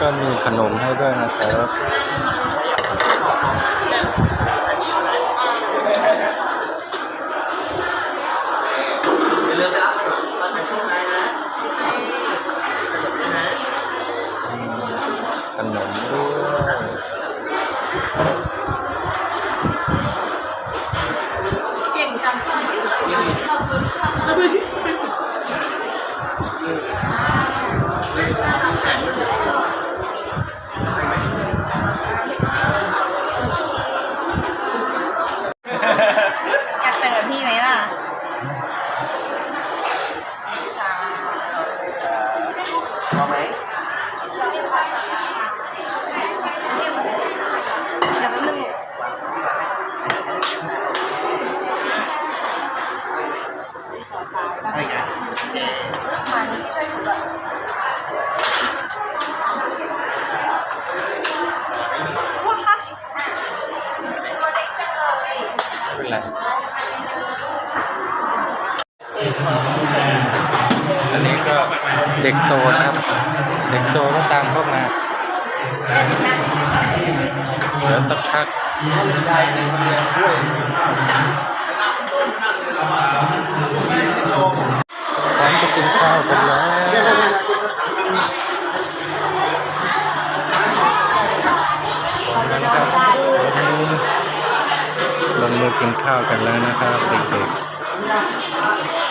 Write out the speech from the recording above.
ก็มีขนมให้ด้วยนะครับอย่าลืมไปรับตอนไปช่วงไหนนะขนมด้วยเก่งจังอย ไม่เป็นไรอันนี้ก็เด็กโตนะครับ เด็กโตก็ตามเข้ามาเดี๋ยวสักพักพ กินข้าวกันแล้วนะครับเด็กๆ